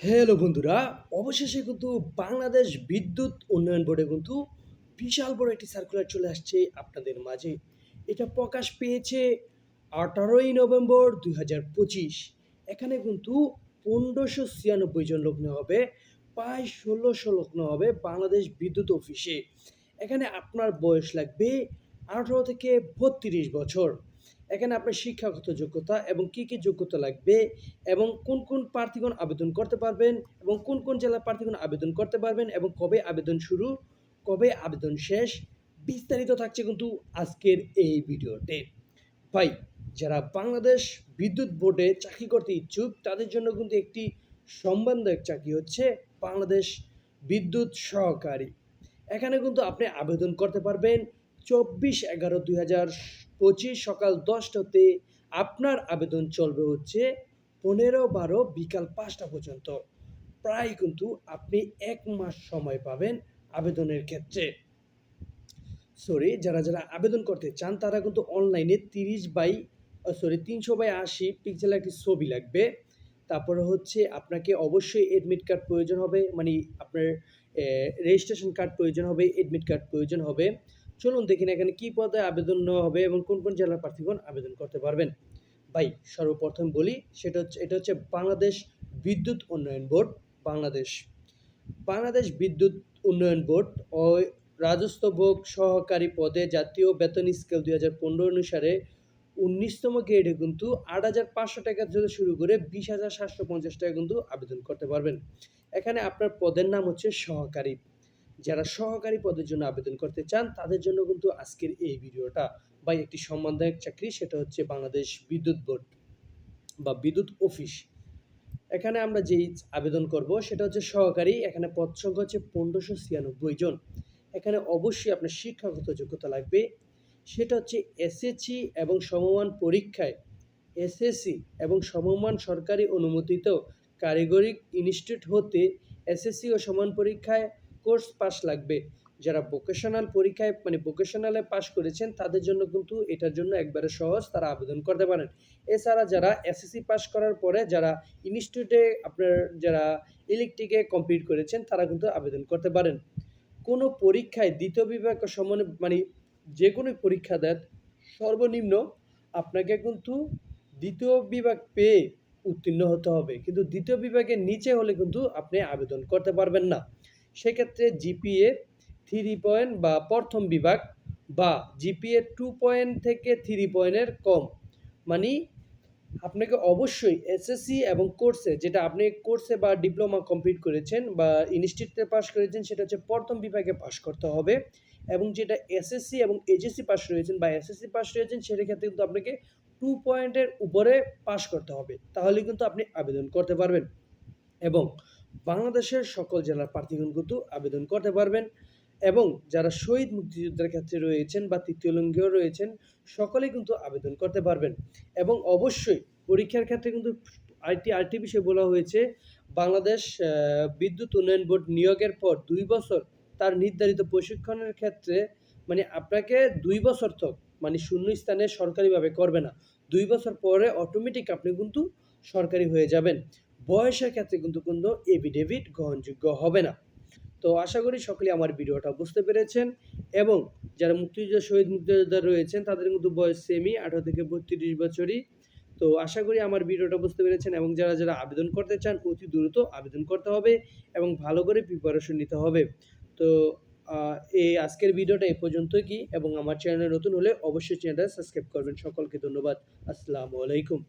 Hello বন্ধুরা, অবশেষে কিন্তু বাংলাদেশ বিদ্যুৎ উন্নয়ন বোর্ডে কিন্তু বিশাল বড় একটি সার্কুলার চলে আসছে আপনাদের মাঝে। এটা প্রকাশ পেয়েছে আঠারোই নভেম্বর দুই হাজার পঁচিশ। এখানে কিন্তু পনেরোশো ছিয়ানব্বই জন লোক নেওয়া হবে, প্রায় ষোলোশো লোক নেওয়া হবে বাংলাদেশ বিদ্যুৎ অফিসে। এখানে আপনার বয়স লাগবে আঠারো থেকে বত্রিশ বছর। এখানে আপনার শিক্ষাগত যোগ্যতা এবং কী কী যোগ্যতা লাগবে এবং কোন কোন প্রার্থীগণ আবেদন করতে পারবেন এবং কোন কোন জেলার প্রার্থীগণ আবেদন করতে পারবেন এবং কবে আবেদন শুরু, কবে আবেদন শেষ, বিস্তারিত থাকছে কিন্তু আজকের এই ভিডিওতে। ভাই, যারা বাংলাদেশ বিদ্যুৎ বোর্ডে চাকরি করতে ইচ্ছুক, তাদের জন্য কিন্তু একটি সম্বন্ধক চাকরি হচ্ছে বাংলাদেশ বিদ্যুৎ সহকারী। এখানে কিন্তু আপনি আবেদন করতে পারবেন চব্বিশ এগারো দুই হাজার পঁচিশ সকাল দশটাতে আপনার আবেদন চলবে হচ্ছে পনেরো বারো বিকাল পাঁচটা পর্যন্ত। প্রায় কিন্তু আপনি এক মাস সময় পাবেন আবেদনের ক্ষেত্রে। সরি যারা যারা আবেদন করতে চান, তারা কিন্তু অনলাইনে তিরিশ বাই সরি তিনশো বাই আশি পিক্সেলের একটি ছবি লাগবে। তারপরে হচ্ছে আপনাকে অবশ্যই এডমিট কার্ড প্রয়োজন হবে মানে আপনার রেজিস্ট্রেশন কার্ড প্রয়োজন হবে এডমিট কার্ড প্রয়োজন হবে। চলুন দেখি না এখানে কী পদে আবেদন নেওয়া হবে এবং কোন কোন জেলার প্রার্থীগণ আবেদন করতে পারবেন। ভাই, সর্বপ্রথম বলি, সেটা হচ্ছে, এটা হচ্ছে বাংলাদেশ বিদ্যুৎ উন্নয়ন বোর্ড, বাংলাদেশ। বাংলাদেশ বিদ্যুৎ উন্নয়ন বোর্ড ও রাজস্ব ভোগ সহকারী পদে জাতীয় বেতন স্কেল দুই হাজার পনেরো অনুসারে উনিশতম গ্রেডে কিন্তু আট হাজার পাঁচশো টাকা থেকে শুরু করে বিশ হাজার সাতশো পঞ্চাশ টাকা কিন্তু আবেদন করতে পারবেন। এখানে আপনার পদের নাম হচ্ছে সহকারী। যারা সহকারী পদের জন্য আবেদন করতে চান, তাদের জন্য কিন্তু আজকের এই ভিডিওটা। বা একটি সম্মানদায়ক চাকরি, সেটা হচ্ছে বাংলাদেশ বিদ্যুৎ বোর্ড বা বিদ্যুৎ অফিস। এখানে আমরা যেই আবেদন করব, সেটা হচ্ছে সহকারী। এখানে পদ সংখ্যা হচ্ছে পনেরোশো ছিয়ানব্বই জন। এখানে অবশ্যই আপনার শিক্ষাগত যোগ্যতা লাগবে। সেটা হচ্ছে এসএসসি এবং সমমান পরীক্ষায়। এসএসসি এবং সমমান সরকারি অনুমোদিত কারিগরি ইনস্টিটিউট হতে এসএসসি ও সমান পরীক্ষায় কোর্স পাস লাগবে। যারা ভোকেশনাল পরীক্ষায় মানে ভোকেশনালে পাশ করেছেন, তাদের জন্য কিন্তু এটার জন্য একবারে সহজ তারা আবেদন করতে পারেন। এছাড়া যারা এসএসসি পাস করার পরে যারা ইনস্টিটিউটে আপনার যারা ইলেকট্রিকে কমপ্লিট করেছেন, তারা কিন্তু আবেদন করতে পারেন। কোনো পরীক্ষায় দ্বিতীয় বিভাগ সমান মানে যে কোনো পরীক্ষা দেন, সর্বনিম্ন আপনাকে কিন্তু দ্বিতীয় বিভাগ পেয়ে উত্তীর্ণ হতে হবে। কিন্তু দ্বিতীয় বিভাগের নিচে হলে কিন্তু আপনি আবেদন করতে পারবেন না। সেক্ষেত্রে জিপিএ থ্রি পয়েন্ট বা প্রথম বিভাগ বা জিপিএ টু পয়েন্ট থেকে থ্রি পয়েন্টের কম। মানে আপনাকে অবশ্যই এসএসসি এবং কোর্সে যেটা আপনি কোর্সে বা ডিপ্লোমা কমপ্লিট করেছেন বা ইনস্টিটিউটে পাশ করেছেন, সেটা হচ্ছে প্রথম বিভাগে পাশ করতে হবে এবং যেটা এসএসসি এবং এইচএসসি পাস রয়েছেন বা এসএসসি পাস রয়েছেন সেটার ক্ষেত্রে কিন্তু আপনাকে টু পয়েন্টের উপরে পাশ করতে হবে। তাহলে কিন্তু আপনি আবেদন করতে পারবেন। এবং বাংলাদেশের সকল জেলার প্রার্থীগণ কিন্তু আবেদন করতে পারবেন এবং যারা শহীদ মুক্তিযোদ্ধার ক্ষেত্রে রয়েছেন বা তৃতীয় লিঙ্গেও রয়েছেন, সকলেই কিন্তু আবেদন করতে পারবেন। এবং অবশ্যই পরীক্ষার ক্ষেত্রে কিন্তু আরেকটি আরেকটি বিষয় বলা হয়েছে, বাংলাদেশ বিদ্যুৎ উন্নয়ন বোর্ড নিয়োগের পর দুই বছর তার নির্ধারিত প্রশিক্ষণের ক্ষেত্রে মানে আপনাকে দুই বছর তো মানে শূন্য স্থানে সরকারিভাবে করবে না। দুই বছর পরে অটোমেটিক আপনি কিন্তু সরকারি হয়ে যাবেন। বয়সের ক্ষেত্রে কিন্তু কোনো এভিডেভিট গ্রহণযোগ্য হবে না। তো আশা করি সকলে আমার ভিডিওটা বুঝতে পেরেছেন এবং যারা মুক্তিযোদ্ধা, শহীদ মুক্তিযোদ্ধা রয়েছেন, তাদের কিন্তু বয়স সেমি আঠারো থেকে বত্রিশ বছরই। তো আশা করি আমার ভিডিওটা বুঝতে পেরেছেন এবং যারা যারা আবেদন করতে চান, অতি দ্রুত আবেদন করতে হবে এবং ভালো করে প্রিপারেশন নিতে হবে। তো এই আজকের ভিডিওটা এ পর্যন্ত কি? এবং আমার চ্যানেলে নতুন হলে অবশ্যই চ্যানেলটা সাবস্ক্রাইব করবেন। সকলকে ধন্যবাদ। আসসালামু আলাইকুম।